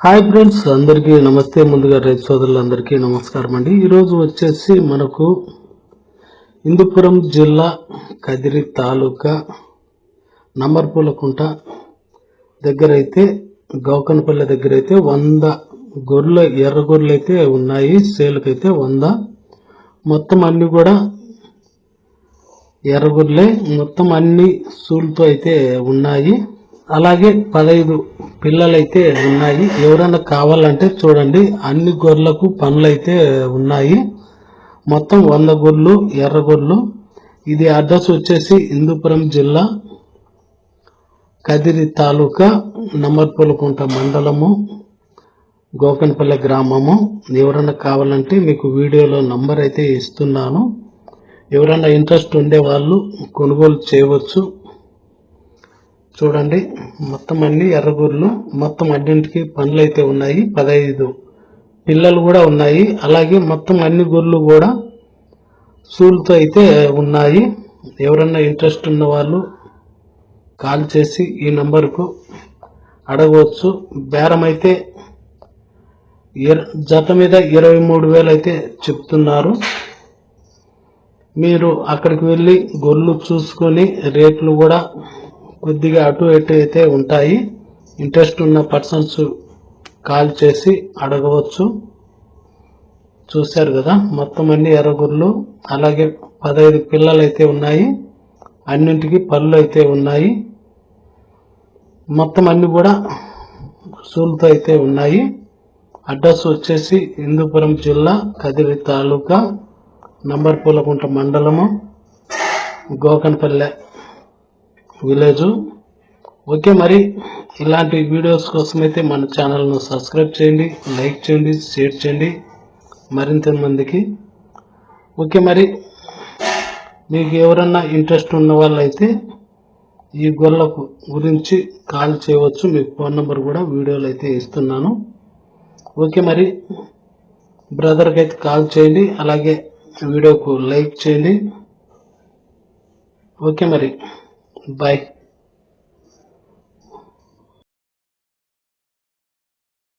Hi friends అందరికీ నమస్తే. ముందుగా రైతు సోదరులందరికీ నమస్కారం అండి. ఈరోజు వచ్చేసి మనకు హిందూపురం జిల్లా కదిరి తాలూకా నంబర్పూలకుంట దగ్గర అయితే గౌకనపల్లి దగ్గర అయితే వంద గొర్రెలు ఎర్ర గొర్రెలు అయితే ఉన్నాయి. సేలుకైతే వంద. మొత్తం అన్ని కూడా ఎర్రగొర్రెలే మొత్తం అన్ని సూలుతో అయితే ఉన్నాయి. అలాగే పదహైదు పిల్లలైతే ఉన్నాయి. ఎవరైనా కావాలంటే చూడండి. అన్ని గొర్రెలకు పనులైతే ఉన్నాయి. మొత్తం వంద గొర్రెలు ఎర్ర గొర్రెలు. ఇది అడ్రస్ వచ్చేసి హిందూపురం జిల్లా కదిరి తాలూకా నమర్పులకుంట మండలము గోకన్పల్లె గ్రామము. ఎవరైనా కావాలంటే మీకు వీడియోలో నంబర్ అయితే ఇస్తున్నాను. ఎవరైనా ఇంట్రెస్ట్ ఉండే వాళ్ళు కొనుగోలు చేయవచ్చు. చూడండి మొత్తం అన్ని ఎర్రగూర్లు మొత్తం అన్నింటికి పనులు అయితే ఉన్నాయి పదహైదు పిల్లలు కూడా ఉన్నాయి. అలాగే మొత్తం అన్ని గొర్రెలు కూడా సూలుతో అయితే ఉన్నాయి. ఎవరన్నా ఇంట్రెస్ట్ ఉన్న వాళ్ళు కాల్ చేసి ఈ నంబర్కు అడగవచ్చు. బేరం అయితే జత మీద ఇరవై మూడు వేలు అయితే చెప్తున్నారు. మీరు అక్కడికి వెళ్ళి గొర్రెలు చూసుకొని రేట్లు కూడా కొద్దిగా అటు ఇటు అయితే ఉంటాయి. ఇంట్రెస్ట్ ఉన్న పర్సన్స్ కాల్ చేసి అడగవచ్చు. చూశారు కదా మొత్తం అన్ని ఎరగుర్లు అలాగే పదహైదు పిల్లలు అయితే ఉన్నాయి. అన్నింటికి పళ్ళు అయితే ఉన్నాయి. మొత్తం అన్ని కూడా సూలుతో అయితే ఉన్నాయి. అడ్రస్ వచ్చేసి హిందూపురం జిల్లా కదిరి తాలూకా నంబర్ పూలకుంట మండలము గోకన్పల్లె. విలేజు. ఓకే మరి ఇలాంటి వీడియోస్ కోసం అయితే మన ఛానల్ను సబ్స్క్రైబ్ చేయండి లైక్ చేయండి షేర్ చేయండి మరింత మందికి. ఓకే మరి మీకు ఎవరన్నా ఇంట్రెస్ట్ ఉన్న వాళ్ళైతే ఈ గొల్ల గురించి కాల్ చేయవచ్చు. మీకు ఫోన్ నెంబర్ కూడా వీడియోలు అయితే ఇస్తున్నాను. ఓకే మరి బ్రదర్కి అయితే కాల్ చేయండి అలాగే వీడియోకు లైక్ చేయండి. ఓకే మరి Bye.